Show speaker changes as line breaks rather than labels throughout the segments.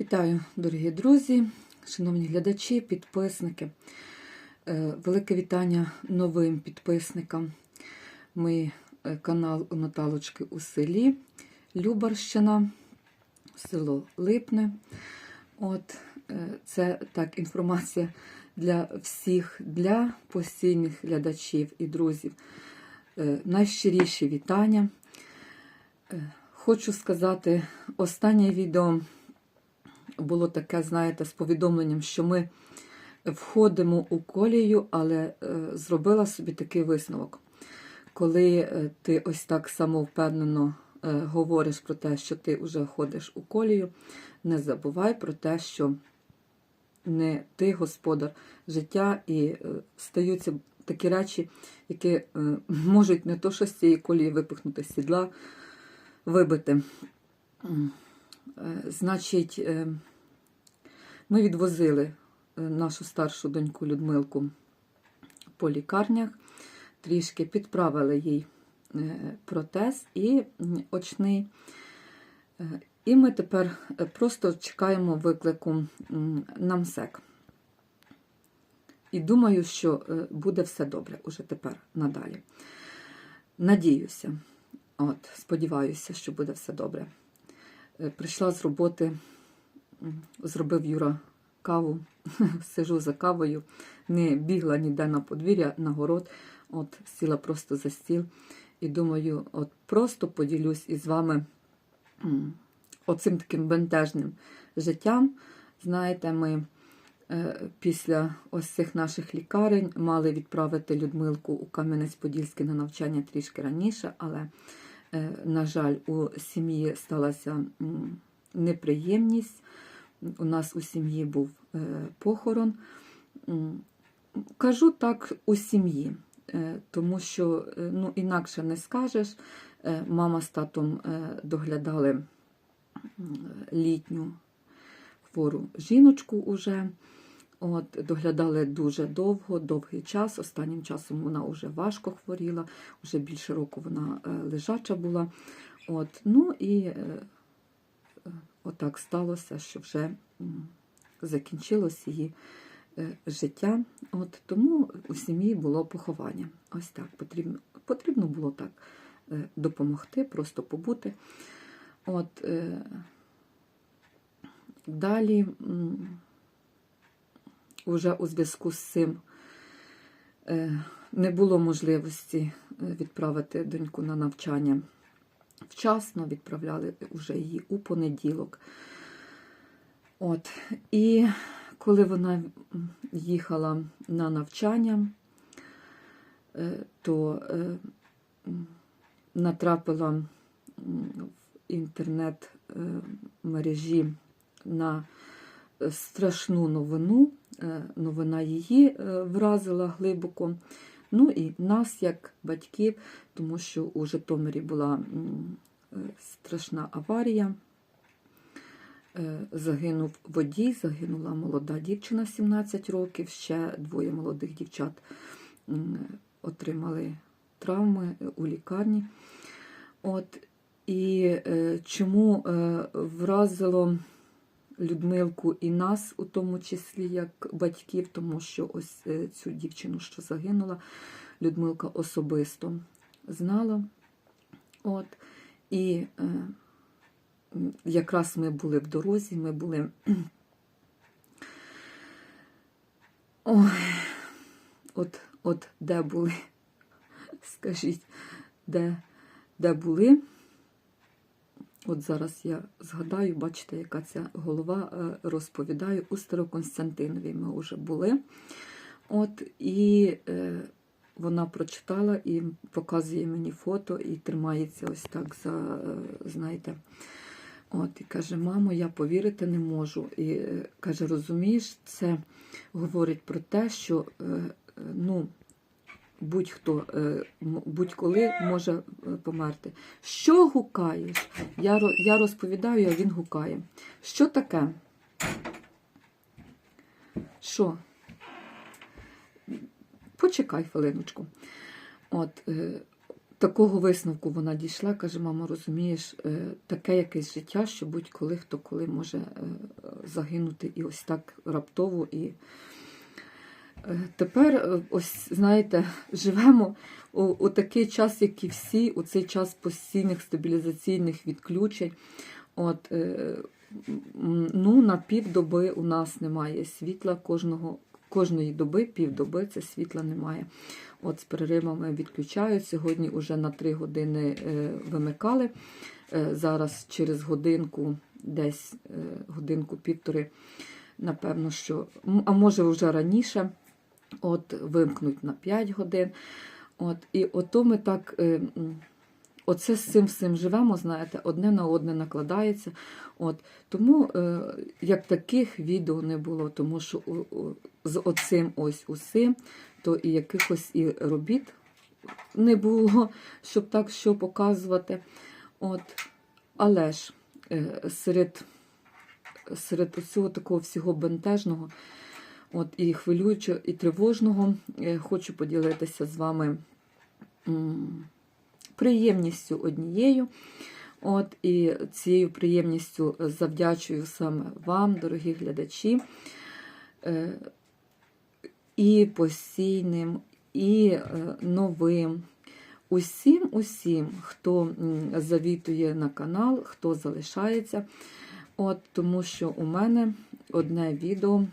Вітаю, дорогі друзі, шановні глядачі, підписники. Е, Велике вітання новим підписникам. Ми е, канал у Наталочки у селі Любарщина, село Липне. От е, це так інформація для всіх, для постійних глядачів і друзів. Найщиріші вітання. Хочу сказати, останнє відео було таке, знаєте, з повідомленням, що ми входимо у колію, але е, зробила собі такий висновок. Коли е, ти ось так самовпевнено е, говориш про те, що ти вже ходиш у колію, не забувай про те, що не ти господар життя, і стаються такі речі, які можуть не то, що з цієї колії випихнути з сідла, вибити. Значить, ми відвозили е, нашу старшу доньку Людмилку по лікарнях, трішки підправили їй е, протез і очний. Е, І ми тепер просто чекаємо виклику м, на І думаю, що буде все добре уже тепер надалі. Надіюся, от, сподіваюся, що буде все добре. Прийшла з роботи, зробив Юра каву, сижу за кавою, не бігла ніде на подвір'я, на город, от сіла просто за стіл і думаю, от просто поділюсь із вами оцим таким бентежним життям. Знаєте, ми е, після ось цих наших лікарень мали відправити Людмилку у Кам'янець-Подільський на навчання трішки раніше, але Е, на жаль, у сім'ї сталася неприємність. У нас у сім'ї був е, похорон. Кажу так у сім'ї, е, тому що е, ну, інакше не скажеш. Мама з татом доглядали літню хвору жіночку уже. От, доглядали дуже довго, довгий час. Останнім часом вона вже важко хворіла, вже більше року вона лежача була. От, ну і отак сталося, що вже закінчилось її е, життя. От, тому у сім'ї було поховання. Ось так потрібно, потрібно було так е, допомогти, просто побути. От, е, далі. м, Уже у зв'язку з цим не було можливості відправити доньку на навчання вчасно, відправляли вже її у понеділок. От. І коли вона їхала на навчання, е, то е, натрапила в інтернет-мережі на страшну новину. Е, Новина її е, вразила глибоко. Ну і нас, як батьків, тому що у Житомирі була е, страшна аварія. Е, Загинув водій, загинула молода дівчина 17 років, ще двоє молодих дівчат отримали травми у лікарні. От, і е, чому е, вразило Людмилку і нас, у тому числі як батьків, тому що ось е, цю дівчину, що загинула, Людмилка особисто знала. От, і е, якраз ми були в дорозі, ми були. Ой, от, от де були? Скажіть, де, де були? От зараз я згадаю, бачите, яка ця голова е, розповідаю у Староконстантинові. Ми вже були. От, і е, вона прочитала і показує мені фото, і тримається ось так за, е, знаєте, от, і каже: мамо, я повірити не можу. І е, каже, розумієш, це говорить про те, що е, е, ну, будь-хто е, будь-коли може е, померти. Що гукаєш? Я, розповідаю, а він гукає. Що таке? Що? Почекай хвилиночку. От, е, такого висновку вона дійшла, каже, мамо, розумієш, таке якесь життя, що будь-коли хто коли може загинути і ось так раптово. І тепер, е, ось знаєте, живемо у, у такий час, як і всі, у цей час постійних стабілізаційних відключень. От, е, ну, на півдоби у нас немає світла кожного. Кожної доби, півдоби це світла немає. От з переривами відключають. Сьогодні вже на 3 години е, вимикали. Е, Зараз через годинку, десь е, годинку-півтори, напевно, що, а може вже раніше, от вимкнуть на 5 годин. От, і ото ми так. е, Оце з цим всім живемо, знаєте, одне на одне накладається. От. Тому е, як таких відео не було, тому що у, у, з оцим ось усім, то і якихось і робіт не було, щоб так що показувати. От. Але ж е, серед, серед усього такого всього бентежного, от, і хвилюючого, і тривожного, е, хочу поділитися з вами. приємністю однією. От, і цією приємністю завдячую саме вам, дорогі глядачі, е, і постійним, і е, новим. Усім, усім, хто завітує на канал, хто залишається. От, тому що у мене одне відео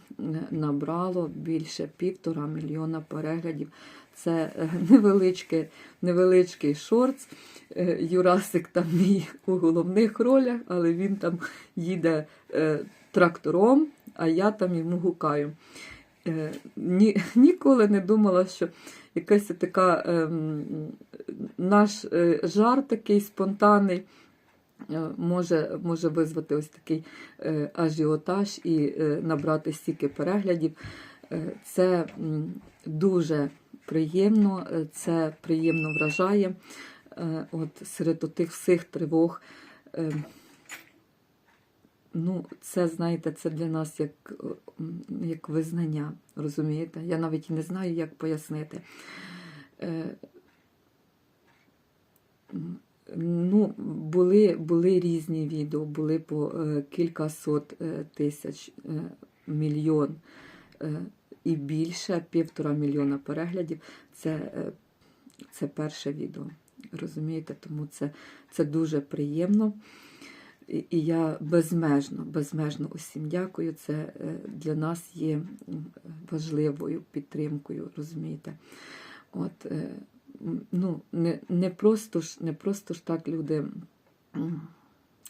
набрало більше півтора мільйона переглядів. Це е, невеличкий, невеличкий шортс. Е, Юрасик там мій у головних ролях, але він там їде е, трактором, а я там йому гукаю. Е, ні, ніколи не думала, що якась така ем, наш е, жарт такий спонтанний е, може, може визвати ось такий е, ажіотаж і е, набрати стільки переглядів. Е, Це дуже приємно, е, це приємно вражає. Е, От серед тих всіх тривог. е, Ну, це, знаєте, це для нас як, е, як визнання, розумієте? Я навіть не знаю, як пояснити. Ну, були, були різні відео, були по е, кілька сот е, тисяч, е, мільйон і більше, півтора мільйона переглядів. Це, це перше відео. Розумієте, тому це, це дуже приємно. І, я безмежно, безмежно усім дякую. Це для нас є важливою підтримкою, розумієте. От, ну, не, не, просто ж, не просто ж так люди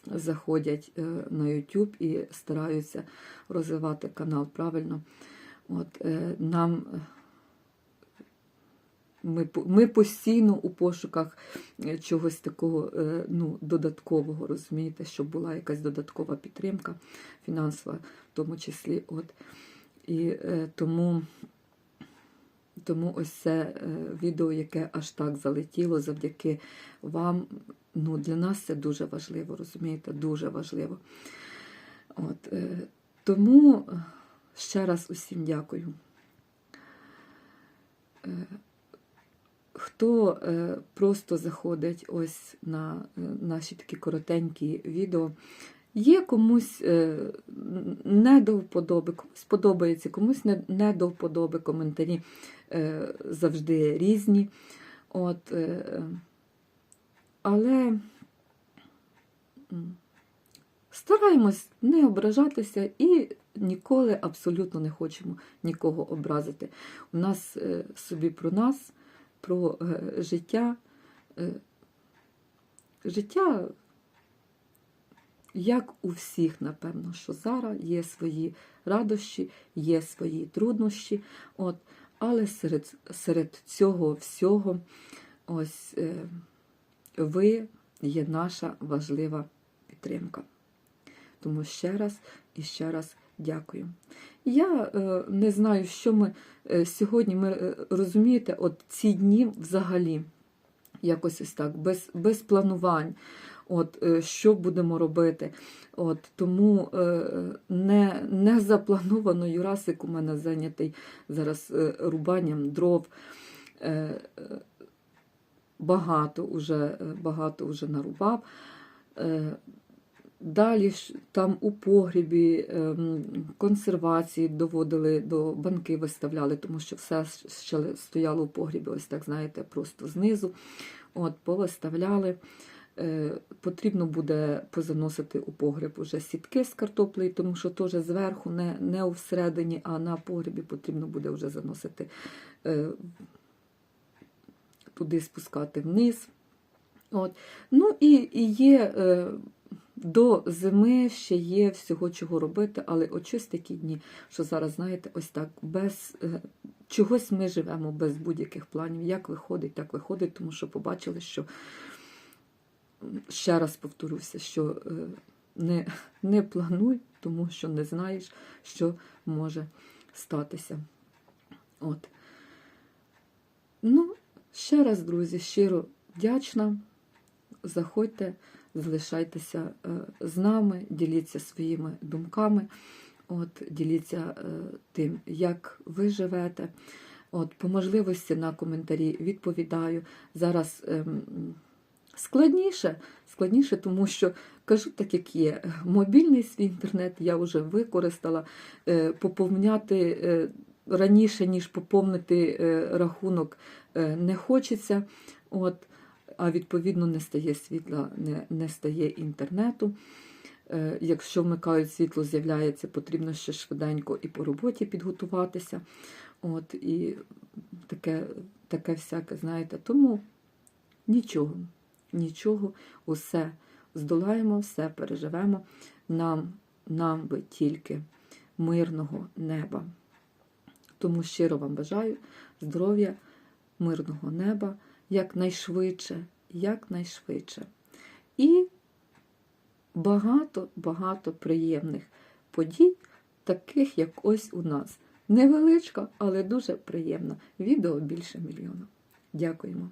заходять е, на YouTube і стараються розвивати канал правильно. От, е, нам ми, ми постійно у пошуках е, чогось такого ну, додаткового, розумієте, щоб була якась додаткова підтримка фінансова, в тому числі. От. І тому, тому ось це е, відео, яке аж так залетіло завдяки вам. Ну, для нас це дуже важливо, розумієте, дуже важливо. От, е, тому е, ще раз усім дякую. Хто просто заходить ось на наші такі коротенькі відео, є комусь е, не до вподоби, комусь подобається, комусь не, до вподоби коментарі е, завжди різні. От, е, але стараємось не ображатися і ніколи абсолютно не хочемо нікого образити. У нас собі про нас про життя. Життя, як у всіх, напевно, що зараз є свої радощі, є свої труднощі. От, але серед, серед цього всього ось е, ви є наша важлива підтримка. Тому ще раз і ще раз дякую. Я е, не знаю, що ми е, сьогодні ми е, розумієте, от ці дні взагалі якось ось так, без, без планувань. От, е, що будемо робити. От, тому е, не, не заплановано Юрасик у мене зайнятий зараз е, рубанням дров. Багато уже, е, багато уже нарубав. Далі там у погрібі ем, консервації доводили до банки виставляли, тому що все ще стояло у погрібі, ось так, знаєте, просто знизу. От, повиставляли. Е, Потрібно буде позаносити у погріб уже сітки з картоплею, тому що теж зверху, не, не всередині, а на погрібі потрібно буде вже заносити е, туди спускати вниз. От. Ну і, і є е, до зими ще є всього чого робити, але от такі дні, що зараз, знаєте, ось так, без чогось ми живемо без будь-яких планів. Як виходить, так виходить, тому що побачили, що ще раз повторюся, що е, не, не плануй, тому що не знаєш, що може статися. От. Ну, ще раз, друзі, щиро вдячна. Заходьте, залишайтеся е, з нами, діліться своїми думками, от, діліться е, тим, як ви живете. От, по можливості на коментарі відповідаю. Зараз ем, складніше, складніше, тому що кажу так, як є. Мобільний свій інтернет я вже використала. Е, Поповняти е, раніше, ніж поповнити е, рахунок, не хочеться. От, а відповідно не стає світла, не, не стає інтернету. Якщо вмикають світло, з'являється, потрібно ще швиденько і по роботі підготуватися. От, і таке, таке всяке, знаєте, тому нічого, нічого, усе здолаємо, все переживемо. Нам, нам би тільки мирного неба. Тому щиро вам бажаю здоров'я, мирного неба якнайшвидше, якнайшвидше. І багато-багато приємних подій, таких, як ось у нас. Невеличка, але дуже приємна. Відео більше мільйона. Дякуємо.